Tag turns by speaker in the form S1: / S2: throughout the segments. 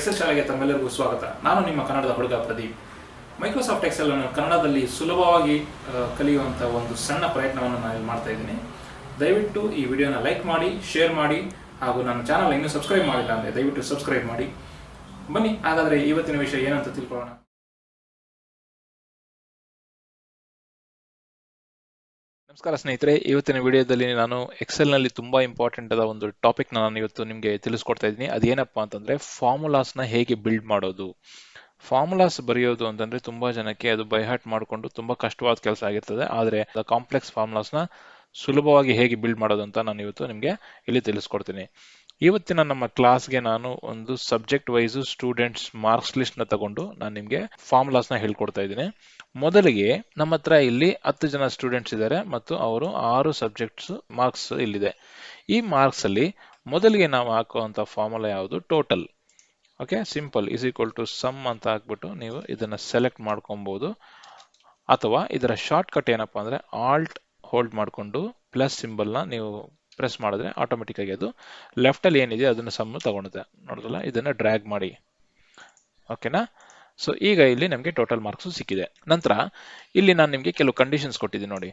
S1: Excel ಶಾಲೆಗೆ ತಮ್ಮೆಲ್ಲರಿಗೂ ಸ್ವಾಗತ. ನಾನು ನಿಮ್ಮ ಕನ್ನಡದ ಹುಡುಗ ಪ್ರದೀಪ್. ಮೈಕ್ರೋಸಾಫ್ಟ್ ಎಕ್ಸೆಲ್ ಅನ್ನು ಕನ್ನಡದಲ್ಲಿ ಸುಲಭವಾಗಿ ಕಲಿಯುವಂಥ ಒಂದು ಸಣ್ಣ ಪ್ರಯತ್ನವನ್ನು ನಾನು ಇಲ್ಲಿ ಮಾಡ್ತಾ ಇದ್ದೀನಿ. ದಯವಿಟ್ಟು ಈ ವಿಡಿಯೋನ ಲೈಕ್ ಮಾಡಿ, ಶೇರ್ ಮಾಡಿ, ಹಾಗೂ ನನ್ನ ಚಾನಲ್ ಇನ್ನೂ ಸಬ್ಸ್ಕ್ರೈಬ್ ಮಾಡಿಲ್ಲ ಅಂದರೆ ದಯವಿಟ್ಟು ಸಬ್ಸ್ಕ್ರೈಬ್ ಮಾಡಿ. ಬನ್ನಿ, ಹಾಗಾದರೆ ಇವತ್ತಿನ ವಿಷಯ ಏನಂತ ತಿಳ್ಕೊಳ್ಳೋಣ. ನಮಸ್ಕಾರ ಸ್ನೇಹಿತರೆ, ಇವತ್ತಿನ ವಿಡಿಯೋದಲ್ಲಿ ನಾನು ಎಕ್ಸೆಲ್ನಲ್ಲಿ ತುಂಬಾ ಇಂಪಾರ್ಟೆಂಟ್ ಆದ ಒಂದು ಟಾಪಿಕ್ನ ನಾನು ಇವತ್ತು ನಿಮಗೆ ತಿಳಿಸ್ಕೊಡ್ತಾ ಇದ್ದೀನಿ. ಅದೇನಪ್ಪ ಅಂತಂದ್ರೆ ಫಾರ್ಮುಲಾಸ್ನ ಹೇಗೆ ಬಿಲ್ಡ್ ಮಾಡೋದು. ಫಾರ್ಮುಲಾಸ್ ಬರೆಯೋದು ಅಂತಂದ್ರೆ ತುಂಬಾ ಜನಕ್ಕೆ ಅದು ಬೈಹಾಟ್ ಮಾಡಿಕೊಂಡು ತುಂಬಾ ಕಷ್ಟವಾದ ಕೆಲಸ ಆಗಿರ್ತದೆ. ಆದರೆ ಕಾಂಪ್ಲೆಕ್ಸ್ ಫಾರ್ಮುಲಾಸ್ನ ಸುಲಭವಾಗಿ ಹೇಗೆ ಬಿಲ್ಡ್ ಮಾಡೋದು ಅಂತ ನಾನು ಇವತ್ತು ನಿಮಗೆ ಇಲ್ಲಿ ತಿಳಿಸ್ಕೊಡ್ತೀನಿ. ಇವತ್ತಿನ ನಮ್ಮ ಕ್ಲಾಸ್ಗೆ ನಾನು ಒಂದು ಸಬ್ಜೆಕ್ಟ್ ವೈಸ್ ಸ್ಟೂಡೆಂಟ್ಸ್ ಮಾರ್ಕ್ಸ್ ಲಿಸ್ಟ್ನ ತಗೊಂಡು ನಾನು ನಿಮಗೆ ನ ಹೇಳ್ಕೊಡ್ತಾ ಇದ್ದೀನಿ. ಮೊದಲಿಗೆ ನಮ್ಮ ಹತ್ರ ಇಲ್ಲಿ ಹತ್ತು ಜನ ಸ್ಟೂಡೆಂಟ್ಸ್ ಇದ್ದಾರೆ ಮತ್ತು ಅವರು ಆರು ಸಬ್ಜೆಕ್ಟ್ಸ್ ಮಾರ್ಕ್ಸ್ ಇಲ್ಲಿದೆ. ಈ ಮಾರ್ಕ್ಸ್ ಅಲ್ಲಿ ಮೊದಲಿಗೆ ನಾವು ಹಾಕುವಂತ ಫಾರ್ಮುಲಾ ಯಾವುದು? Total okay simple is equal to sum ಅಂತ ಹಾಕ್ಬಿಟ್ಟು ನೀವು ಇದನ್ನ ಸೆಲೆಕ್ಟ್ ಮಾಡ್ಕೊಬಹುದು ಅಥವಾ ಇದರ ಶಾರ್ಟ್ ಕಟ್ ಏನಪ್ಪಾ ಅಂದ್ರೆ ಆಲ್ಟ್ ಹೋಲ್ಡ್ ಮಾಡಿಕೊಂಡು ಪ್ಲಸ್ ಸಿಂಬಲ್ನ ನೀವು ಪ್ರೆಸ್ ಮಾಡಿದ್ರೆ ಆಟೋಮೆಟಿಕ್ ಆಗಿ ಅದು ಲೆಫ್ಟ್ ಅಲ್ಲಿ ಏನಿದೆ ಅದನ್ನ ಸಮ್ ತಗೊಳುತ್ತೆ. ನೋಡಿದ್ರಲ್ಲ? ಇದನ್ನ ಡ್ರ್ಯಾಗ್ ಮಾಡಿ. ಓಕೆನಾ ಸೊ ಈಗ ಇಲ್ಲಿ ನಮಗೆ ಟೋಟಲ್ ಮಾರ್ಕ್ಸ್ ಸಿಕ್ಕಿದೆ. ನಂತರ, ಇಲ್ಲಿ ನಾನು ನಿಮಗೆ ಕೆಲವು ಕಂಡೀಷನ್ಸ್ ಕೊಟ್ಟಿದ್ದೀನಿ ನೋಡಿ.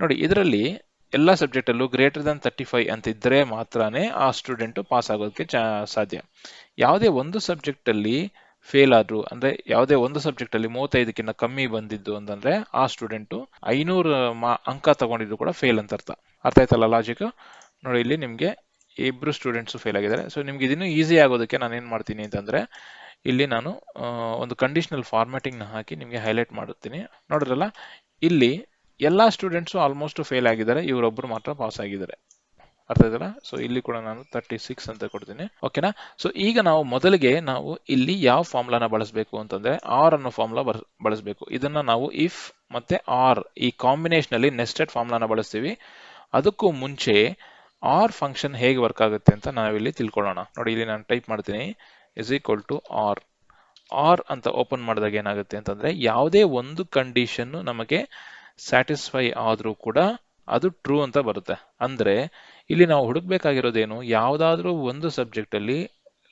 S1: ನೋಡಿ, ಇದರಲ್ಲಿ ಎಲ್ಲ ಸಬ್ಜೆಕ್ಟಲ್ಲೂ ಗ್ರೇಟರ್ ದನ್ ತರ್ಟಿ ಫೈವ್ ಅಂತ ಇದ್ದರೆ ಮಾತ್ರನೇ ಆ ಸ್ಟೂಡೆಂಟು ಪಾಸ್ ಆಗೋದಕ್ಕೆ ಚಾ, ಸಾಧ್ಯ. ಯಾವುದೇ ಒಂದು ಸಬ್ಜೆಕ್ಟಲ್ಲಿ ಫೇಲ್ ಆದ್ರು, ಅಂದ್ರೆ ಯಾವುದೇ ಒಂದು ಸಬ್ಜೆಕ್ಟ್ ಅಲ್ಲಿ ಮೂವತ್ತೈದಕ್ಕಿಂತ ಕಮ್ಮಿ ಬಂದಿದ್ದು ಅಂತಂದ್ರೆ ಆ ಸ್ಟೂಡೆಂಟು ಐನೂರು ಮಾ, ಅಂಕ ತಗೊಂಡಿದ್ರು ಕೂಡ ಫೇಲ್ ಅಂತ ಅರ್ಥ. ಅರ್ಥ ಆಯ್ತಲ್ಲ ಲಾಜಿಕ್ ನೋಡಿ, ಇಲ್ಲಿ ನಿಮಗೆ ಇಬ್ರು ಸ್ಟೂಡೆಂಟ್ಸ್ ಫೇಲ್ ಆಗಿದ್ದಾರೆ. ಸೊ ನಿಮ್ಗೆ ಇದನ್ನು ಈಸಿ ಆಗೋದಕ್ಕೆ ನಾನು ಏನು ಮಾಡ್ತೀನಿ ಅಂತಂದ್ರೆ ಇಲ್ಲಿ ನಾನು ಒಂದು ಕಂಡೀಷನಲ್ ಫಾರ್ಮ್ಯಾಟಿಂಗ್ನ ಹಾಕಿ ನಿಮಗೆ ಹೈಲೈಟ್ ಮಾಡುತ್ತೀನಿ. ನೋಡಿದ್ರಲ್ಲ, ಇಲ್ಲಿ ಎಲ್ಲ ಸ್ಟೂಡೆಂಟ್ಸು ಆಲ್ಮೋಸ್ಟ್ ಫೇಲ್ ಆಗಿದ್ದಾರೆ ಇವರೊಬ್ಬರು ಮಾತ್ರ ಪಾಸ್ ಆಗಿದ್ದಾರೆ. ಅರ್ಥ ಆಯ್ತಲ್ಲ? ಸೊ ಇಲ್ಲಿ ಕೂಡ ನಾನು ತರ್ಟಿ ಸಿಕ್ಸ್ ಅಂತ ಕೊಡ್ತೀನಿ. ಓಕೆನಾ ಸೊ ಈಗ ನಾವು ಮೊದಲಿಗೆ ನಾವು ಇಲ್ಲಿ ಯಾವ ಫಾರ್ಮುಲಾನ ಬಳಸಬೇಕು ಅಂತಂದ್ರೆ ಆರ್ ಅನ್ನೋ ಫಾರ್ಮುಲಾ ಬಳಸಬೇಕು. ಇದನ್ನ ನಾವು ಇಫ್ ಮತ್ತೆ ಆರ್ ಈ ಕಾಂಬಿನೇಷನ್ ಅಲ್ಲಿ ನೆಸ್ಟೆಡ್ ಫಾರ್ಮುಲಾನ ಬಳಸ್ತೀವಿ. ಅದಕ್ಕೂ ಮುಂಚೆ ಆರ್ ಫಂಕ್ಷನ್ ಹೇಗೆ ವರ್ಕ್ ಆಗುತ್ತೆ ಅಂತ ನಾವಿಲ್ಲಿ ತಿಳ್ಕೊಳ್ಳೋಣ. ನೋಡಿ, ಇಲ್ಲಿ ನಾನು ಟೈಪ್ ಮಾಡ್ತೀನಿ. Is equal to or or ಅಂತ ಓಪನ್ ಮಾಡಿದಾಗ ಏನಾಗುತ್ತೆ ಅಂತಂದ್ರೆ ಯಾವುದೇ ಒಂದು ಕಂಡೀಷನ್ ನಮಗೆ ಸ್ಯಾಟಿಸ್ಫೈ ಆದರೂ ಕೂಡ ಅದು ಟ್ರೂ ಅಂತ ಬರುತ್ತೆ. ಅಂದ್ರೆ ಇಲ್ಲಿ ನಾವು ಹುಡುಕ್ಬೇಕಾಗಿರೋದೇನು, ಯಾವುದಾದ್ರೂ ಒಂದು ಸಬ್ಜೆಕ್ಟ್ ಅಲ್ಲಿ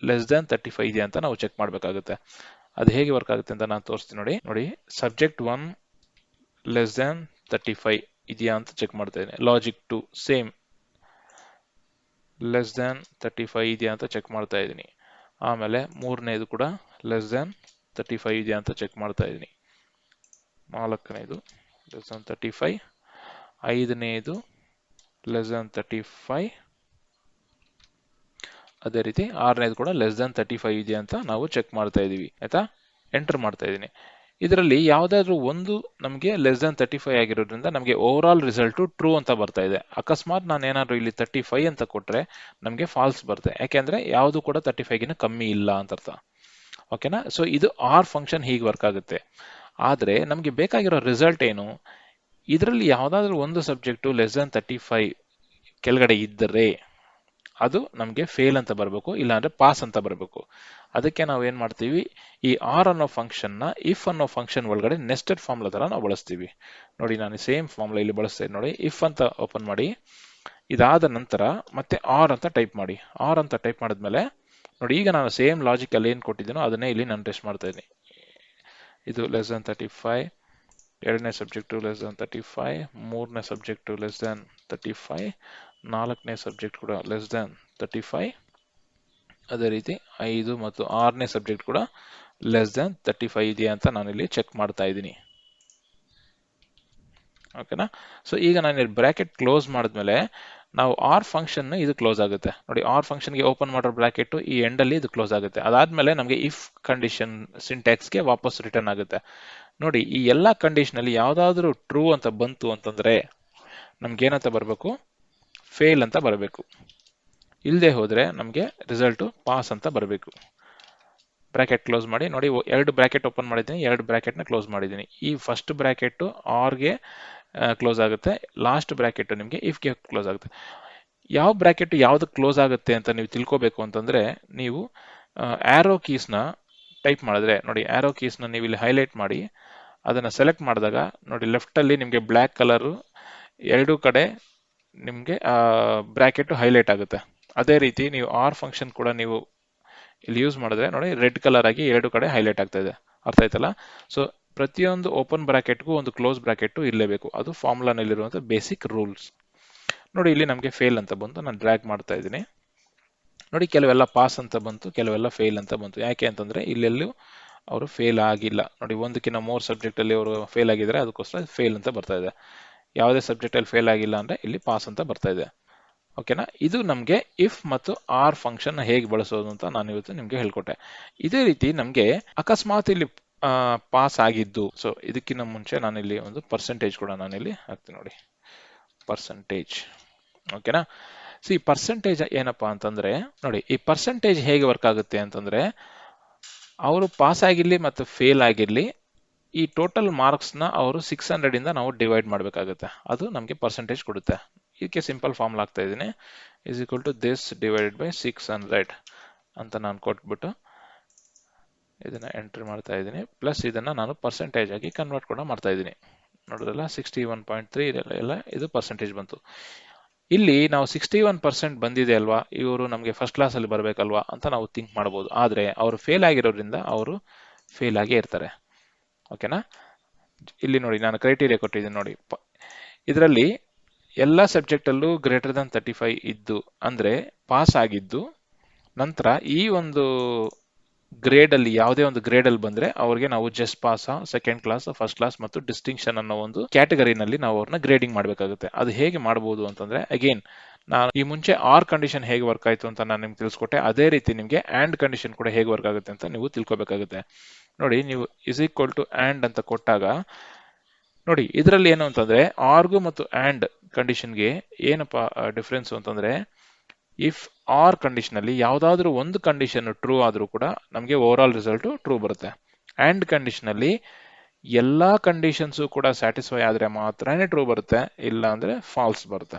S1: ಲೆಸ್ ದ್ಯಾನ್ ತರ್ಟಿ ಫೈವ್ ಇದೆಯಾ ಅಂತ ನಾವು ಚೆಕ್ ಮಾಡಬೇಕಾಗುತ್ತೆ. ಅದು ಹೇಗೆ ವರ್ಕ್ ಆಗುತ್ತೆ ಅಂತ ನಾನು ತೋರಿಸ್ತೀನಿ ನೋಡಿ. ನೋಡಿ subject one less than thirty five ಇದೆಯಾ ಅಂತ ಚೆಕ್ ಮಾಡ್ತಾ ಇದ್ದೀನಿ. Logic two same less than thirty five ಇದೆಯಾ ಅಂತ ಚೆಕ್ ಮಾಡ್ತಾ ಇದ್ದೀನಿ. ಆಮೇಲೆ ಮೂರನೇದು ಕೂಡ ಲೆಸ್ ದನ್ ತರ್ಟಿ ಫೈವ್ ಇದೆಯಾ ಅಂತ ಚೆಕ್ ಮಾಡ್ತಾ ಇದ್ದೀನಿ. ನಾಲ್ಕನೇದು ಲೆಸ್ ದನ್ ತರ್ಟಿ ಫೈವ್ ಐದನೇದು ಲೆಸ್ ದನ್ ತರ್ಟಿ ಫೈವ್ ಅದೇ ರೀತಿ ಆರನೇದು ಕೂಡ ಲೆಸ್ ದನ್ ತರ್ಟಿ ಫೈವ್ ಇದೆಯಾ ಅಂತ ನಾವು ಚೆಕ್ ಮಾಡ್ತಾ ಇದ್ದೀವಿ ಆಯಿತಾ? ಎಂಟರ್ ಮಾಡ್ತಾ ಇದ್ದೀನಿ. ಇದರಲ್ಲಿ ಯಾವುದಾದ್ರೂ ಒಂದು ನಮಗೆ ಲೆಸ್ ದನ್ ತರ್ಟಿ ಫೈವ್ ಆಗಿರೋದ್ರಿಂದ ನಮಗೆ ಓವರ್ ಆಲ್ ರಿಸಲ್ಟು ಟ್ರೂ ಅಂತ ಬರ್ತಾ ಇದೆ. ಅಕಸ್ಮಾತ್ ನಾನು ಏನಾದರೂ ಇಲ್ಲಿ ತರ್ಟಿ ಫೈವ್ ಅಂತ ಕೊಟ್ಟರೆ ನಮಗೆ ಫಾಲ್ಸ್ ಬರುತ್ತೆ. ಯಾಕೆಂದ್ರೆ ಯಾವುದು ಕೂಡ ತರ್ಟಿ ಫೈವ್ಗಿನ ಕಮ್ಮಿ ಇಲ್ಲ ಅಂತ ಅರ್ಥ. ಓಕೆನಾ ಸೊ ಇದು ಆರ್ ಫಂಕ್ಷನ್ ಹೀಗೆ ವರ್ಕ್ ಆಗುತ್ತೆ. ಆದರೆ ನಮಗೆ ಬೇಕಾಗಿರೋ ರಿಸಲ್ಟ್ ಏನು? ಇದರಲ್ಲಿ ಯಾವುದಾದ್ರೂ ಒಂದು subject less than thirty five ಕೆಳಗಡೆ ಇದ್ದರೆ ಅದು ನಮಗೆ ಫೇಲ್ ಅಂತ ಬರಬೇಕು, ಇಲ್ಲಾಂದ್ರೆ ಪಾಸ್ ಅಂತ ಬರಬೇಕು. ಅದಕ್ಕೆ ನಾವು ಏನು ಮಾಡ್ತೀವಿ? ಈ ಆರ್ ಅನ್ನೋ ಫಂಕ್ಷನ್ನ ಇಫ್ ಅನ್ನೋ ಫಂಕ್ಷನ್ ಒಳಗಡೆ ನೆಸ್ಟೆಡ್ ಫಾರ್ಮ್ಲ ಥರ ನಾವು ಬಳಸ್ತೀವಿ. ನೋಡಿ, ನಾನು ಸೇಮ್ ಫಾರ್ಮುಲಾ ಇಲ್ಲಿ ಬಳಸ್ತೇನೆ ನೋಡಿ. ಇಫ್ ಅಂತ ಓಪನ್ ಮಾಡಿ, ಇದಾದ ನಂತರ ಮತ್ತೆ ಆರ್ ಅಂತ ಟೈಪ್ ಮಾಡಿ. ಆರ್ ಅಂತ ಟೈಪ್ ಮಾಡಿದ್ಮೇಲೆ, ನೋಡಿ, ಈಗ ನಾನು ಸೇಮ್ ಲಾಜಿಕ್ ಅಲ್ಲಿ ಏನ್ ಕೊಟ್ಟಿದ್ದೀನೋ ಅದನ್ನೇ ಇಲ್ಲಿ ನಾನು ಟೆಸ್ಟ್ ಮಾಡ್ತಾ ಇದ್ದೀನಿ. ಇದು ಲೆಸ್ ದನ್ ತರ್ಟಿ ಫೈವ್ ಎರಡನೇ subject less than thirty five ಮೂರನೇ subject less than thirty five ನಾಲ್ಕನೇ ಸಬ್ಜೆಕ್ಟ್ ಕೂಡ ಲೆಸ್ ದನ್ ತರ್ಟಿ ಫೈವ್ ಅದೇ ರೀತಿ ಐದು ಮತ್ತು ಆರನೇ ಸಬ್ಜೆಕ್ಟ್ ಕೂಡ ಲೆಸ್ ದನ್ ತರ್ಟಿ ಫೈವ್ ಇದೆಯಾ ಅಂತ ನಾನಿಲ್ಲಿ ಚೆಕ್ ಮಾಡ್ತಾ ಇದ್ದೀನಿ. ಓಕೆನಾ ಸೊ ಈಗ ನಾನು ಬ್ರಾಕೆಟ್ ಕ್ಲೋಸ್ ಮಾಡಿದ್ಮೇಲೆ ನಾವು ಆರ್ ಫಂಕ್ಷನ್ ಇದು ಕ್ಲೋಸ್ ಆಗುತ್ತೆ. ನೋಡಿ ಆರ್ ಫಂಕ್ಷನ್ಗೆ ಓಪನ್ ಮಾಡೋ ಬ್ರಾಕೆಟ್ ಈ ಎಂಡ್ ಅಲ್ಲಿ ಇದು ಕ್ಲೋಸ್ ಆಗುತ್ತೆ. ಅದಾದ್ಮೇಲೆ ನಮಗೆ ಇಫ್ ಕಂಡೀಷನ್ ಸಿಂಟ್ಯಾಕ್ಸ್ಗೆ ವಾಪಸ್ ರಿಟರ್ನ್ ಆಗುತ್ತೆ. ನೋಡಿ, ಈ ಎಲ್ಲ ಕಂಡೀಷನ್ ಅಲ್ಲಿ ಯಾವ್ದಾದ್ರು ಟ್ರೂ ಅಂತ ಬಂತು ಅಂತಂದ್ರೆ ನಮ್ಗೆ ಏನಂತ ಬರಬೇಕು? ಫೇಲ್ ಅಂತ ಬರಬೇಕು. ಇಲ್ಲದೆ ಹೋದರೆ ನಮಗೆ ರಿಸಲ್ಟು ಪಾಸ್ ಅಂತ ಬರಬೇಕು. ಬ್ರ್ಯಾಕೆಟ್ ಕ್ಲೋಸ್ ಮಾಡಿ, ನೋಡಿ ಎರಡು ಬ್ರ್ಯಾಕೆಟ್ ಓಪನ್ ಮಾಡಿದ್ದೀನಿ, ಎರಡು ಬ್ರ್ಯಾಕೆಟ್ನ ಕ್ಲೋಸ್ ಮಾಡಿದ್ದೀನಿ. ಈ ಫಸ್ಟ್ ಬ್ರ್ಯಾಕೆಟು ಆರ್ಗೆ ಕ್ಲೋಸ್ ಆಗುತ್ತೆ ಲಾಸ್ಟ್ ಬ್ರಾಕೆಟ್ ನಿಮಗೆ ಇಫ್ಗೆ ಕ್ಲೋಸ್ ಆಗುತ್ತೆ. ಯಾವ ಬ್ರಾಕೆಟ್ ಯಾವುದು ಕ್ಲೋಸ್ ಆಗುತ್ತೆ ಅಂತ ನೀವು ತಿಳ್ಕೊಬೇಕು ಅಂತಂದರೆ, ನೀವು ಆ್ಯರೋ ಕೀಸ್ನ ಟೈಪ್ ಮಾಡಿದ್ರೆ, ನೋಡಿ ಆ್ಯರೋ ಕೀಸ್ನ ನೀವು ಇಲ್ಲಿ ಹೈಲೈಟ್ ಮಾಡಿ, ಅದನ್ನು ಸೆಲೆಕ್ಟ್ ಮಾಡಿದಾಗ, ನೋಡಿ ಲೆಫ್ಟಲ್ಲಿ ನಿಮಗೆ ಬ್ಲ್ಯಾಕ್ ಕಲರು ಎರಡೂ ಕಡೆ ನಿಮಗೆ ಬ್ರ್ಯಾಕೆಟ್ ಹೈಲೈಟ್ ಆಗುತ್ತೆ. ಅದೇ ರೀತಿ ನೀವು ಆರ್ ಫಂಕ್ಷನ್ ಕೂಡ ನೀವು ಇಲ್ಲಿ ಯೂಸ್ ಮಾಡಿದ್ರೆ ನೋಡಿ ರೆಡ್ ಕಲರ್ ಆಗಿ ಎರಡು ಕಡೆ ಹೈಲೈಟ್ ಆಗ್ತಾ ಇದೆ. ಅರ್ಥ ಆಯ್ತಲ್ಲ? ಸೊ ಪ್ರತಿಯೊಂದು ಓಪನ್ ಬ್ರಾಕೆಟ್ಗೂ ಒಂದು ಕ್ಲೋಸ್ ಬ್ರಾಕೆಟ್ ಇರಲೇಬೇಕು. ಅದು ಫಾರ್ಮುಲಾನಲ್ಲಿರುವಂಥ ಬೇಸಿಕ್ ರೂಲ್ಸ್ ನೋಡಿ, ಇಲ್ಲಿ ನಮಗೆ ಫೇಲ್ ಅಂತ ಬಂತು. ನಾನು ಡ್ರ್ಯಾಗ್ ಮಾಡ್ತಾ ಇದ್ದೀನಿ. ನೋಡಿ, ಕೆಲವೆಲ್ಲ ಪಾಸ್ ಅಂತ ಬಂತು, ಕೆಲವೆಲ್ಲ ಫೇಲ್ ಅಂತ ಬಂತು. ಯಾಕೆ ಅಂತಂದ್ರೆ, ಇಲ್ಲೆಲ್ಲೂ ಅವರು ಫೇಲ್ ಆಗಿಲ್ಲ. ನೋಡಿ, ಒಂದಕ್ಕಿಂತ ಮೂರು ಸಬ್ಜೆಕ್ಟಲ್ಲಿ ಅವರು ಫೇಲ್ ಆಗಿದ್ದಾರೆ ಅದಕ್ಕೋಸ್ಕರ ಫೇಲ್ ಅಂತ ಬರ್ತಾ ಇದೆ. ಯಾವುದೇ ಸಬ್ಜೆಕ್ಟ್ ಅಲ್ಲಿ ಫೇಲ್ ಆಗಿಲ್ಲ ಅಂದ್ರೆ ಇಲ್ಲಿ ಪಾಸ್ ಅಂತ ಬರ್ತಾ ಇದೆ. ಓಕೆನಾ ಇದು ನಮಗೆ ಇಫ್ ಮತ್ತು ಆರ್ ಫಂಕ್ಷನ್ ಹೇಗೆ ಬಳಸೋದು ಅಂತ ನಾನು ಇವತ್ತು ನಿಮಗೆ ಹೇಳ್ಕೊಟ್ಟೆ. ಇದೇ ರೀತಿ ನಮಗೆ ಅಕಸ್ಮಾತ್ ಇಲ್ಲಿ ಪಾಸ್ ಆಗಿದ್ದು ಸೊ ಇದಕ್ಕಿಂತ ಮುಂಚೆ ನಾನು ಇಲ್ಲಿ ಒಂದು ಪರ್ಸೆಂಟೇಜ್ ಕೂಡ ನಾನು ಇಲ್ಲಿ ಹಾಕ್ತೀನಿ ನೋಡಿ. ಪರ್ಸೆಂಟೇಜ್ ಓಕೆನಾ ಸಿ ಪರ್ಸೆಂಟೇಜ್ ಏನಪ್ಪಾ ಅಂತಂದ್ರೆ, ನೋಡಿ, ಈ ಪರ್ಸೆಂಟೇಜ್ ಹೇಗೆ ವರ್ಕ್ ಆಗುತ್ತೆ ಅಂತಂದ್ರೆ, ಅವರು ಪಾಸ್ ಆಗಿರ್ಲಿ ಮತ್ತು ಫೇಲ್ ಆಗಿರ್ಲಿ ಈ ಟೋಟಲ್ ಮಾರ್ಕ್ಸ್ನ ಅವರು ಸಿಕ್ಸ್ ಹಂಡ್ರೆಡ್ ಇಂದ ನಾವು ಡಿವೈಡ್ ಮಾಡಬೇಕಾಗುತ್ತೆ. ಅದು ನಮಗೆ ಪರ್ಸೆಂಟೇಜ್ ಕೊಡುತ್ತೆ. ಇದಕ್ಕೆ ಸಿಂಪಲ್ ಫಾರ್ಮ್ ಆಗ್ತಾ ಇದ್ದೀನಿ. Is equal to this divided by six hundred ಅಂತ ನಾನು ಕೊಟ್ಬಿಟ್ಟು ಇದನ್ನ ಎಂಟ್ರಿ ಮಾಡ್ತಾ ಇದ್ದೀನಿ. ಪ್ಲಸ್ ಇದನ್ನ ನಾನು ಪರ್ಸೆಂಟೇಜ್ ಆಗಿ ಕನ್ವರ್ಟ್ ಕೂಡ ಮಾಡ್ತಾ ಇದ್ದೀನಿ. ನೋಡಿದ್ರಲ್ಲ ಸಿಕ್ಸ್ಟಿ ಒನ್ ಪಾಯಿಂಟ್ ತ್ರೀ ಎಲ್ಲ ಇದು ಪರ್ಸೆಂಟೇಜ್ ಬಂತು. ಇಲ್ಲಿ ನಾವು ಸಿಕ್ಸ್ಟಿ ಒನ್ ಪರ್ಸೆಂಟ್ ಬಂದಿದೆ ಅಲ್ವಾ? ಇವರು ನಮಗೆ ಫಸ್ಟ್ ಕ್ಲಾಸ್ ಅಲ್ಲಿ ಬರಬೇಕಲ್ವಾ ಅಂತ ನಾವು ಥಿಂಕ್ ಮಾಡ್ಬೋದು. ಆದರೆ ಅವರು ಫೇಲ್ ಆಗಿರೋದ್ರಿಂದ ಅವರು ಫೇಲ್ ಆಗೇ ಇರ್ತಾರೆ. ಓಕೆನಾ ಇಲ್ಲಿ ನೋಡಿ, ನಾನು ಕ್ರೈಟೀರಿಯಾ ಕೊಟ್ಟಿದ್ದೀನಿ ನೋಡಿ. ಇದರಲ್ಲಿ ಎಲ್ಲ ಸಬ್ಜೆಕ್ಟಲ್ಲೂ ಗ್ರೇಟರ್ ದನ್ ತರ್ಟಿ ಫೈವ್ ಇದ್ದು, ಅಂದರೆ ಪಾಸ್ ಆಗಿದ್ದು, ನಂತರ ಈ ಒಂದು ಗ್ರೇಡಲ್ಲಿ ಯಾವುದೇ ಒಂದು ಗ್ರೇಡಲ್ಲಿ ಬಂದರೆ ಅವ್ರಿಗೆ ನಾವು just pass second class first class ಮತ್ತು ಡಿಸ್ಟಿಂಕ್ಷನ್ ಅನ್ನೋ ಒಂದು ಕ್ಯಾಟಗರಿನಲ್ಲಿ ನಾವು ಅವ್ರನ್ನ ಗ್ರೇಡಿಂಗ್ ಮಾಡಬೇಕಾಗುತ್ತೆ. ಅದು ಹೇಗೆ ಮಾಡ್ಬೋದು ಅಂತಂದರೆ ಅಗೇನ್ ನಾನು ಈ ಮುಂಚೆ ಆರ್ ಕಂಡೀಷನ್ ಹೇಗೆ ವರ್ಕ್ ಆಯಿತು ಅಂತ ನಾನು ನಿಮ್ಗೆ ತಿಳಿಸ್ಕೊಟ್ಟೆ, ಅದೇ ರೀತಿ ನಿಮಗೆ ಆ್ಯಂಡ್ ಕಂಡೀಷನ್ ಕೂಡ ಹೇಗೆ ವರ್ಕ್ ಆಗುತ್ತೆ ಅಂತ ನೀವು ತಿಳ್ಕೊಬೇಕಾಗುತ್ತೆ. ನೋಡಿ, ನೀವು ಇಸ್ ಈಕ್ವಲ್ ಟು ಆ್ಯಂಡ್ ಅಂತ ಕೊಟ್ಟಾಗ, ನೋಡಿ, ಇದರಲ್ಲಿ ಏನು ಅಂತಂದ್ರೆ ಆರ್ಗು ಮತ್ತು ಆ್ಯಂಡ್ ಕಂಡೀಷನ್ಗೆ ಏನಪ್ಪ ಡಿಫ್ರೆನ್ಸು ಅಂತಂದ್ರೆ ಇಫ್ ಆರ್ ಕಂಡೀಷನಲ್ಲಿ ಯಾವುದಾದ್ರೂ ಒಂದು ಕಂಡೀಷನ್ ಟ್ರೂ ಆದರೂ ಕೂಡ ನಮಗೆ ಓವರ್ ಆಲ್ ರಿಸಲ್ಟು ಟ್ರೂ ಬರುತ್ತೆ ಆ್ಯಂಡ್ ಕಂಡೀಷನಲ್ಲಿ ಎಲ್ಲ ಕಂಡೀಷನ್ಸು ಕಂಡೀಷನ್ಸ್ ಕೂಡ ಸ್ಯಾಟಿಸ್ಫೈ ಆದರೆ ಮಾತ್ರನೇ ಟ್ರೂ ಬರುತ್ತೆ ಇಲ್ಲ ಅಂದ್ರೆ ಫಾಲ್ಸ್ ಬರುತ್ತೆ.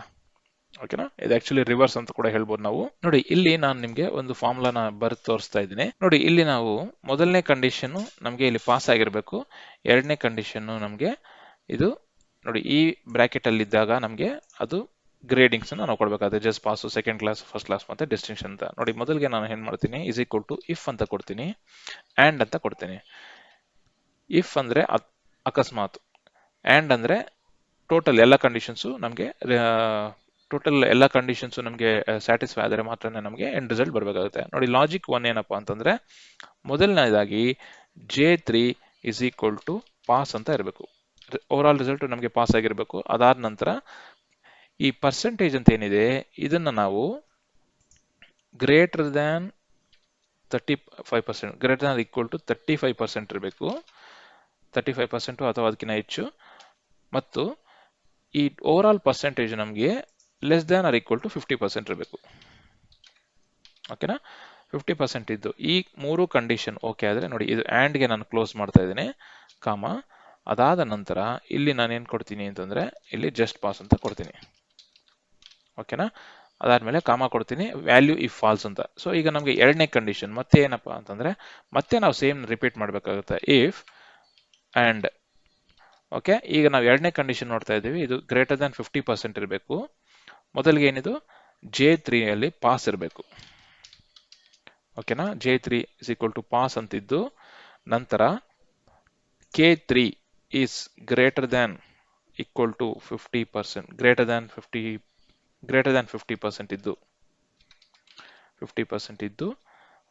S1: ಓಕೆನಾ ಇದು ಆಕ್ಚುಲಿ ರಿವರ್ಸ್ ಅಂತ ಕೂಡ ಹೇಳ್ಬೋದು ನಾವು. ನೋಡಿ, ಇಲ್ಲಿ ನಾನು ನಿಮಗೆ ಒಂದು ಫಾರ್ಮುಲಾನ ಬರೆದು ತೋರಿಸ್ತಾ ಇದ್ದೀನಿ. ನೋಡಿ, ಇಲ್ಲಿ ನಾವು ಮೊದಲನೇ ಕಂಡೀಷನ್ ನಮಗೆ ಇಲ್ಲಿ ಪಾಸ್ ಆಗಿರಬೇಕು. ಎರಡನೇ ಕಂಡೀಷನ್ ನಮಗೆ ಇದು, ನೋಡಿ, ಈ ಬ್ರಾಕೆಟ್ ಅಲ್ಲಿ ಇದ್ದಾಗ ನಮಗೆ ಅದು ಗ್ರೇಡಿಂಗ್ಸ್ ನಾವು ಕೊಡಬೇಕಾದ್ರೆ just pass second class first class ಮತ್ತೆ ಡಿಸ್ಟಿಂಕ್ಷನ್ ಅಂತ. ನೋಡಿ, ಮೊದಲಿಗೆ ನಾನು ಏನ್ ಮಾಡ್ತೀನಿ? ಇಸ್ ಈಕ್ವಲ್ ಟು ಇಫ್ ಅಂತ ಕೊಡ್ತೀನಿ. ಆಂಡ್ ಅಂತ ಕೊಡ್ತೀನಿ. ಇಫ್ ಅಂದ್ರೆ ಅಕಸ್ಮಾತ್. ಆಂಡ್ ಅಂದ್ರೆ ಟೋಟಲ್ ಎಲ್ಲ ಕಂಡೀಷನ್ಸು ನಮಗೆ ಟೋಟಲ್ ಎಲ್ಲ ಕಂಡೀಷನ್ಸ್ ನಮಗೆ ಸ್ಯಾಟಿಸ್ಫೈ ಆದರೆ ಮಾತ್ರ ನಮಗೆ ಎಂಡ್ ರಿಸಲ್ಟ್ ಬರಬೇಕಾಗುತ್ತೆ. ನೋಡಿ ಲಾಜಿಕ್ ಒನ್ ಏನಪ್ಪಾ ಅಂತಂದ್ರೆ, ಮೊದಲನೇದಾಗಿ J three is equal to pass ಅಂತ ಇರಬೇಕು. ಓವರ್ ಆಲ್ ರಿಸಲ್ಟ್ ನಮಗೆ ಪಾಸ್ ಆಗಿರಬೇಕು. ಅದಾದ ನಂತರ ಈ ಪರ್ಸೆಂಟೇಜ್ ಅಂತ ಏನಿದೆ, ಇದನ್ನ ನಾವು greater than thirty five percent greater than equal to thirty five percent ಇರಬೇಕು. ತರ್ಟಿ ಫೈವ್ ಪರ್ಸೆಂಟು ಅಥವಾ ಅದಕ್ಕಿಂತ ಹೆಚ್ಚು. ಮತ್ತು ಈ ಓವರ್ ಆಲ್ ಪರ್ಸೆಂಟೇಜ್ ನಮಗೆ less than or equal to fifty percent ಇರಬೇಕು. ಓಕೆನಾ ಫಿಫ್ಟಿ ಪರ್ಸೆಂಟ್ ಇದ್ದು. ಈ ಮೂರು ಕಂಡೀಷನ್ ಓಕೆ ಆದರೆ ನೋಡಿ, ಇದು ಆ್ಯಂಡ್ಗೆ ನಾನು ಕ್ಲೋಸ್ ಮಾಡ್ತಾ ಇದ್ದೀನಿ ಕಾಮ ಅದಾದ ನಂತರ ಇಲ್ಲಿ ನಾನು ಏನು ಕೊಡ್ತೀನಿ ಅಂತಂದರೆ, ಇಲ್ಲಿ ಜಸ್ಟ್ ಪಾಸ್ ಅಂತ ಕೊಡ್ತೀನಿ. ಓಕೆನಾ ಅದಾದಮೇಲೆ ಕಾಮ ಕೊಡ್ತೀನಿ ವ್ಯಾಲ್ಯೂ ಇಫ್ ಫಾಲ್ಸ್ ಅಂತ. ಸೊ ಈಗ ನಮಗೆ ಎರಡನೇ ಕಂಡೀಷನ್ ಮತ್ತೆ ಏನಪ್ಪ ಅಂತಂದರೆ, ಮತ್ತೆ ನಾವು ಸೇಮ್ ರಿಪೀಟ್ ಮಾಡಬೇಕಾಗುತ್ತೆ. ಇಫ್ ಆ್ಯಂಡ್ ಓಕೆ ಈಗ ನಾವು ಎರಡನೇ ಕಂಡೀಷನ್ ನೋಡ್ತಾ ಇದ್ದೀವಿ ಇದು ಗ್ರೇಟರ್ ದ್ಯಾನ್ ಫಿಫ್ಟಿ ಪರ್ಸೆಂಟ್ ಇರಬೇಕು. ಮೊದಲಿಗೆ ಏನಿದು? ಜೆ ತ್ರೀಯಲ್ಲಿ ಪಾಸ್ ಇರಬೇಕು. ಓಕೆನಾ J three is equal to pass ಅಂತಿದ್ದು. ನಂತರ K three is greater than equal to fifty percent greater than fifty greater than fifty percent ಇದ್ದು. ಫಿಫ್ಟಿ ಪರ್ಸೆಂಟ್ ಇದ್ದು.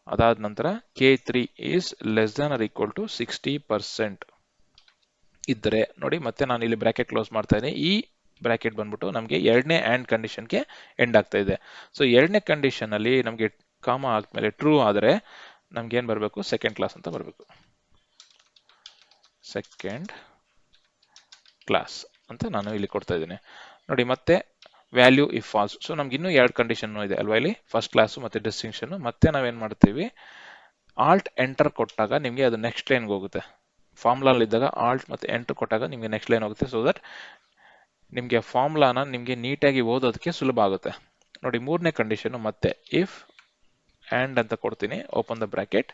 S1: ಅದಾದ ನಂತರ K three is less than or equal to sixty percent ಇದ್ದರೆ ನೋಡಿ, ಮತ್ತೆ ನಾನು ಇಲ್ಲಿ ಬ್ರಾಕೆಟ್ ಕ್ಲೋಸ್ ಮಾಡ್ತಾ ಇದ್ದೀನಿ. ಈ ಬ್ರಾಕೆಟ್ ಬಂದ್ಬಿಟ್ಟು ನಮಗೆ ಎರಡನೇ ಆ್ಯಂಡ್ ಕಂಡೀಷನ್ಗೆ ಎಂಡ್ ಆಗ್ತಾ ಇದೆ. ಸೊ ಎರಡನೇ ಕಂಡೀಷನಲ್ಲಿ ನಮಗೆ ಕಾಮ ಆದಮೇಲೆ ಟ್ರೂ ಆದರೆ ನಮ್ಗೆ ಏನು ಬರಬೇಕು? ಸೆಕೆಂಡ್ ಕ್ಲಾಸ್ ಅಂತ ಬರಬೇಕು. ಸೆಕೆಂಡ್ ಕ್ಲಾಸ್ ಅಂತ ನಾನು ಇಲ್ಲಿ ಕೊಡ್ತಾ ಇದ್ದೀನಿ. ನೋಡಿ, ಮತ್ತೆ ವ್ಯಾಲ್ಯೂ ಇಫ್ ಫಾಲ್ಸ್ ಸೊ ನಮ್ಗೆ ಇನ್ನೂ ಎರಡು ಕಂಡೀಷನ್ ಇದೆ ಅಲ್ವಾ ಇಲ್ಲಿ? ಫಸ್ಟ್ ಕ್ಲಾಸ್ ಮತ್ತು ಡಿಸ್ಟಿಂಕ್ಷನ್ ಮತ್ತೆ ನಾವೇನು ಮಾಡ್ತೀವಿ? ಆಲ್ಟ್ ಎಂಟರ್ ಕೊಟ್ಟಾಗ ನಿಮಗೆ ಅದು ನೆಕ್ಸ್ಟ್ ಲೈನ್ಗೆ ಹೋಗುತ್ತೆ. ಫಾರ್ಮುಲಾಲ್ ಇದ್ದಾಗ ಆಲ್ಟ್ ಮತ್ತೆ ಎಂಟರ್ ಕೊಟ್ಟಾಗ ನಿಮಗೆ ನೆಕ್ಸ್ಟ್ ಲೈನ್ ಹೋಗುತ್ತೆ ಸೊ ದಟ್ ನಿಮಗೆ ಫಾರ್ಮುಲಾನ ನಿಮಗೆ ನೀಟಾಗಿ ಓದೋದಕ್ಕೆ ಸುಲಭ ಆಗುತ್ತೆ. ನೋಡಿ, ಮೂರನೇ ಕಂಡೀಷನ್ ಮತ್ತೆ ಇಫ್ ಆ್ಯಂಡ್ ಅಂತ ಕೊಡ್ತೀನಿ. ಓಪನ್ ದ ಬ್ರಾಕೆಟ್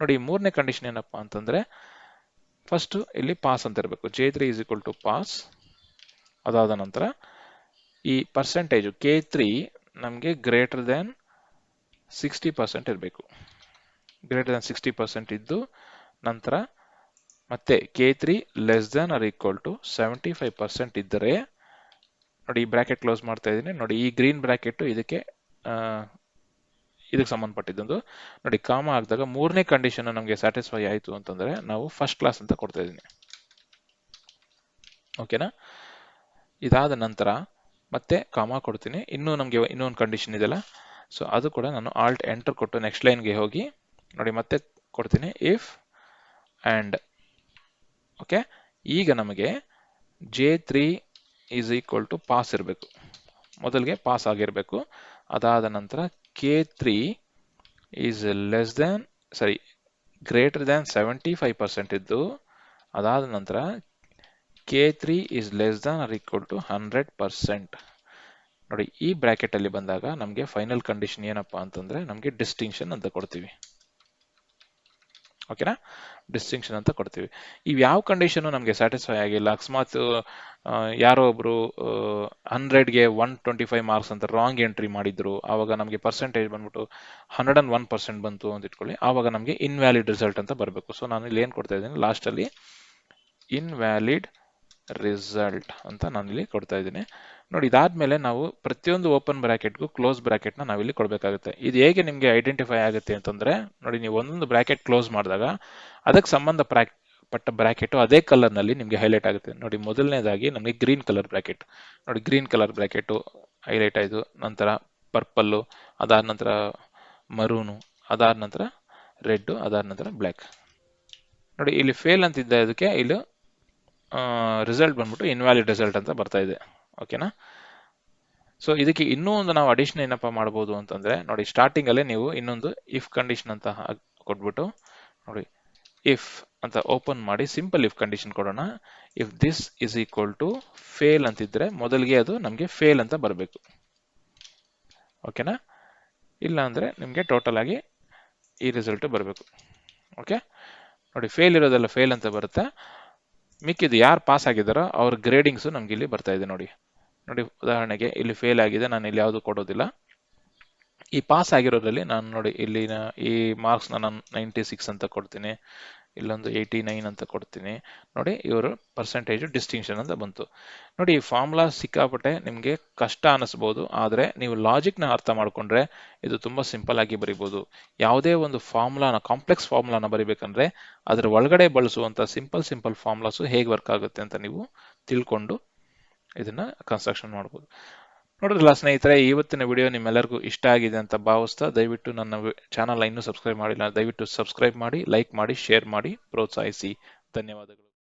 S1: ನೋಡಿ, ಮೂರನೇ ಕಂಡೀಷನ್ ಏನಪ್ಪ ಅಂತಂದ್ರೆ ಫಸ್ಟ್ ಇಲ್ಲಿ ಪಾಸ್ ಅಂತ ಇರಬೇಕು. J three is equal to pass ಅದಾದ ನಂತರ, ಈ ಪರ್ಸೆಂಟೇಜು ಕೆ ತ್ರೀ ನಮಗೆ ಗ್ರೇಟರ್ ದ್ಯಾನ್ ಸಿಕ್ಸ್ಟಿ ಪರ್ಸೆಂಟ್ ಇರಬೇಕು. ಗ್ರೇಟರ್ ದ್ಯಾನ್ ಸಿಕ್ಸ್ಟಿ ಪರ್ಸೆಂಟ್ ಇದ್ದು ನಂತರ, ಮತ್ತೆ K three less than or equal to seventy five percent ಇದ್ದರೆ ನೋಡಿ ಈ ಬ್ರಾಕೆಟ್ ಕ್ಲೋಸ್ ಮಾಡ್ತಾ ಇದ್ದೀನಿ. ನೋಡಿ ಈ ಗ್ರೀನ್ ಬ್ರಾಕೆಟ್ ಇದಕ್ಕೆ ಇದಕ್ಕೆ ಸಂಬಂಧಪಟ್ಟಿದ್ದೊಂದು ನೋಡಿ ಕಾಮ ಆಗಿದಾಗ ಮೂರನೇ ಕಂಡೀಷನ್ ನಮಗೆ ಸ್ಯಾಟಿಸ್ಫೈ ಆಯಿತು ಅಂತಂದ್ರೆ ನಾವು ಫಸ್ಟ್ ಕ್ಲಾಸ್ ಅಂತ ಕೊಡ್ತಾ ಇದ್ದೀನಿ. ಓಕೆನಾ ಇದಾದ ನಂತರ ಮತ್ತೆ ಕಾಮ ಕೊಡ್ತೀನಿ. ಇನ್ನೂ ನಮಗೆ ಇನ್ನೊಂದು ಕಂಡೀಷನ್ ಇದೆಯಲ್ಲ ಸೊ ಅದು ಕೂಡ ನಾನು ಆಲ್ಟ್ ಎಂಟರ್ ಕೊಟ್ಟು ನೆಕ್ಸ್ಟ್ ಲೈನ್ಗೆ ಹೋಗಿ, ನೋಡಿ ಮತ್ತೆ ಕೊಡ್ತೀನಿ. ಇಫ್ ಆ್ಯಂಡ್ ಓಕೆ ಈಗ ನಮಗೆ J three is equal to pass ಇರಬೇಕು. ಮೊದಲಿಗೆ ಪಾಸ್ ಆಗಿರಬೇಕು. ಅದಾದ ನಂತರ K three is less than sorry greater than seventy five percent ಇದ್ದು, ಅದಾದ ನಂತರ K three is less than or equal to hundred percent ನೋಡಿ, ಈ ಬ್ರ್ಯಾಕೆಟಲ್ಲಿ ಬಂದಾಗ ನಮಗೆ ಫೈನಲ್ ಕಂಡೀಷನ್ ಏನಪ್ಪ ಅಂತಂದರೆ ನಮಗೆ ಡಿಸ್ಟಿಂಕ್ಷನ್ ಅಂತ ಕೊಡ್ತೀವಿ. ಓಕೆನಾ? ಡಿಸ್ಟಿಂಕ್ಷನ್ ಅಂತ ಕೊಡ್ತೀವಿ. ಇವು ಯಾವ ಕಂಡೀಷನ್ ನಮಗೆ ಸ್ಯಾಟಿಸ್ಫೈ ಆಗಿಲ್ಲ. ಅಕಸ್ಮಾತ್ ಯಾರೋ ಒಬ್ರು ಹಂಡ್ರೆಡ್ಗೆ ಒನ್ ಟ್ವೆಂಟಿ ಫೈವ್ ಮಾರ್ಕ್ಸ್ ಅಂತ ರಾಂಗ್ ಎಂಟ್ರಿ ಮಾಡಿದ್ರು. ಆವಾಗ ನಮಗೆ ಪರ್ಸೆಂಟೇಜ್ ಬಂದ್ಬಿಟ್ಟು ಹಂಡ್ರೆಡ್ ಅಂಡ್ ಒನ್ ಪರ್ಸೆಂಟ್ ಬಂತು ಅಂತ ಇಟ್ಕೊಳ್ಳಿ. ಆವಾಗ ನಮಗೆ ಇನ್ವ್ಯಾಲಿಡ್ ರಿಸಲ್ಟ್ ಅಂತ ಬರಬೇಕು. ಸೊ ನಾನು ಇಲ್ಲಿ ಏನು ಕೊಡ್ತಾ ಇದ್ದೀನಿ? ಲಾಸ್ಟಲ್ಲಿ ಇನ್ವ್ಯಾಲಿಡ್ ರಿಸಲ್ಟ್ ಅಂತ ನಾನು ಇಲ್ಲಿ ಕೊಡ್ತಾ ಇದ್ದೀನಿ. ನೋಡಿ, ಇದಾದ್ಮೇಲೆ ನಾವು ಪ್ರತಿಯೊಂದು ಓಪನ್ ಬ್ರಾಕೆಟ್ಗೂ ಕ್ಲೋಸ್ ಬ್ರಾಕೆಟ್ನ ನಾವಿಲ್ಲಿ ಕೊಡಬೇಕಾಗುತ್ತೆ. ಇದು ಹೇಗೆ ನಿಮಗೆ ಐಡೆಂಟಿಫೈ ಆಗುತ್ತೆ ಅಂತಂದ್ರೆ, ನೋಡಿ, ನೀವು ಒಂದೊಂದು ಬ್ರಾಕೆಟ್ ಕ್ಲೋಸ್ ಮಾಡಿದಾಗ ಅದಕ್ಕೆ ಸಂಬಂಧ ಪಟ್ಟ ಬ್ರಾಕೆಟ್ ಅದೇ ಕಲರ್ನಲ್ಲಿ ನಿಮಗೆ ಹೈಲೈಟ್ ಆಗುತ್ತೆ. ನೋಡಿ, ಮೊದಲನೇದಾಗಿ ನಮಗೆ ಗ್ರೀನ್ ಕಲರ್ ಬ್ರಾಕೆಟ್ ನೋಡಿ ಗ್ರೀನ್ ಕಲರ್ ಬ್ರಾಕೆಟ್ ಹೈಲೈಟ್ ಆಯ್ತು ನಂತರ ಪರ್ಪಲ್ಲು ಅದಾದ ನಂತರ ಮರೂನು ಅದಾದ ನಂತರ ರೆಡ್ ಅದಾದ ನಂತರ ಬ್ಲ್ಯಾಕ್ ನೋಡಿ, ಇಲ್ಲಿ ಫೇಲ್ ಅಂತಿದ್ದ ಅದಕ್ಕೆ ಇಲ್ಲಿ ರಿಸಲ್ಟ್ ಬಂದ್ಬಿಟ್ಟು ಇನ್ವ್ಯಾಲಿಡ್ ರಿಸಲ್ಟ್ ಅಂತ ಬರ್ತಾ ಇದೆ. ಓಕೆನಾ ಸೊ ಇದಕ್ಕೆ ಇನ್ನೂ ಒಂದು ನಾವು ಅಡಿಷನ್ ಏನಪ್ಪ ಮಾಡ್ಬೋದು ಅಂತಂದ್ರೆ, ನೋಡಿ ಸ್ಟಾರ್ಟಿಂಗ್ ಅಲ್ಲೇ ನೀವು ಇನ್ನೊಂದು ಇಫ್ ಕಂಡೀಷನ್ ಅಂತ ಕೊಟ್ಬಿಟ್ಟು, ನೋಡಿ ಇಫ್ ಅಂತ ಓಪನ್ ಮಾಡಿ ಸಿಂಪಲ್ ಇಫ್ ಕಂಡೀಷನ್ ಕೊಡೋಣ. If this is equal to fail ಅಂತಿದ್ರೆ ಮೊದಲಿಗೆ ಅದು ನಮಗೆ ಫೇಲ್ ಅಂತ ಬರಬೇಕು. ಓಕೆನಾ ಇಲ್ಲ ಅಂದ್ರೆ ನಿಮಗೆ ಟೋಟಲ್ ಆಗಿ ಈ ರಿಸಲ್ಟ್ ಬರಬೇಕು. ಓಕೆ ನೋಡಿ ಫೇಲ್ ಇರೋದೆಲ್ಲ ಫೇಲ್ ಅಂತ ಬರುತ್ತೆ? ಮಿಕ್ಕಿದ್ದು ಯಾರು ಪಾಸ್ ಆಗಿದ್ದಾರೋ ಅವ್ರ ಗ್ರೇಡಿಂಗ್ಸು ನಮ್ಗೆ ಇಲ್ಲಿ ಬರ್ತಾ ಇದೆ ನೋಡಿ. ನೋಡಿ ಉದಾಹರಣೆಗೆ ಇಲ್ಲಿ ಫೇಲ್ ಆಗಿದೆ, ನಾನು ಇಲ್ಲಿ ಯಾವುದು ಕೊಡೋದಿಲ್ಲ. ಈ ಪಾಸ್ ಆಗಿರೋದ್ರಲ್ಲಿ ನಾನು ನೋಡಿ ಇಲ್ಲಿ ನ- ಈ ಮಾರ್ಕ್ಸ್ನ ನಾನು ನೈಂಟಿ ಸಿಕ್ಸ್ ಅಂತ ಕೊಡ್ತೀನಿ, ಇಲ್ಲೊಂದು ಏಯ್ಟಿ ನೈನ್ ಅಂತ ಕೊಡ್ತೀನಿ. ನೋಡಿ ಇವರು ಪರ್ಸೆಂಟೇಜ್ ಡಿಸ್ಟಿಂಕ್ಷನ್ ಅಂತ ಬಂತು. ನೋಡಿ ಈ ಫಾರ್ಮುಲಾ ಸಿಕ್ಕಾಪಟ್ಟೆ ನಿಮಗೆ ಕಷ್ಟ ಅನಿಸ್ಬೋದು, ಆದರೆ ನೀವು ಲಾಜಿಕ್ನ ಅರ್ಥ ಮಾಡಿಕೊಂಡ್ರೆ ಇದು ತುಂಬ ಸಿಂಪಲ್ ಆಗಿ ಬರಿಬೋದು. ಯಾವುದೇ ಒಂದು ಫಾರ್ಮುಲಾನ ಕಾಂಪ್ಲೆಕ್ಸ್ ಫಾರ್ಮುಲಾನ ಬರಿಬೇಕಂದ್ರೆ ಅದರ ಒಳಗಡೆ ಬಳಸುವಂಥ ಸಿಂಪಲ್ ಸಿಂಪಲ್ ಫಾರ್ಮುಲಾಸು ಹೇಗೆ ವರ್ಕ್ ಆಗುತ್ತೆ ಅಂತ ನೀವು ತಿಳ್ಕೊಂಡು ಇದನ್ನ ಕನ್ಸ್ಟ್ರಕ್ಷನ್ ಮಾಡ್ಬೋದು. ನೋಡಿದ್ರಲ್ಲ ಸ್ನೇಹಿತರೆ ಇವತ್ತಿನ ವಿಡಿಯೋ ನಿಮ್ಮೆಲ್ಲರಿಗೂ ಇಷ್ಟ ಆಗಿದೆ ಅಂತ ಭಾವಿಸ್ತಾ ದಯವಿಟ್ಟು ನನ್ನ ಚಾನಲ್ ಇನ್ನೂ ಸಬ್ಸ್ಕ್ರೈಬ್ ಮಾಡಿಲ್ಲ. ದಯವಿಟ್ಟು ಸಬ್ಸ್ಕ್ರೈಬ್ ಮಾಡಿ ಲೈಕ್ ಮಾಡಿ ಶೇರ್ ಮಾಡಿ, ಪ್ರೋತ್ಸಾಹಿಸಿ. ಧನ್ಯವಾದಗಳು.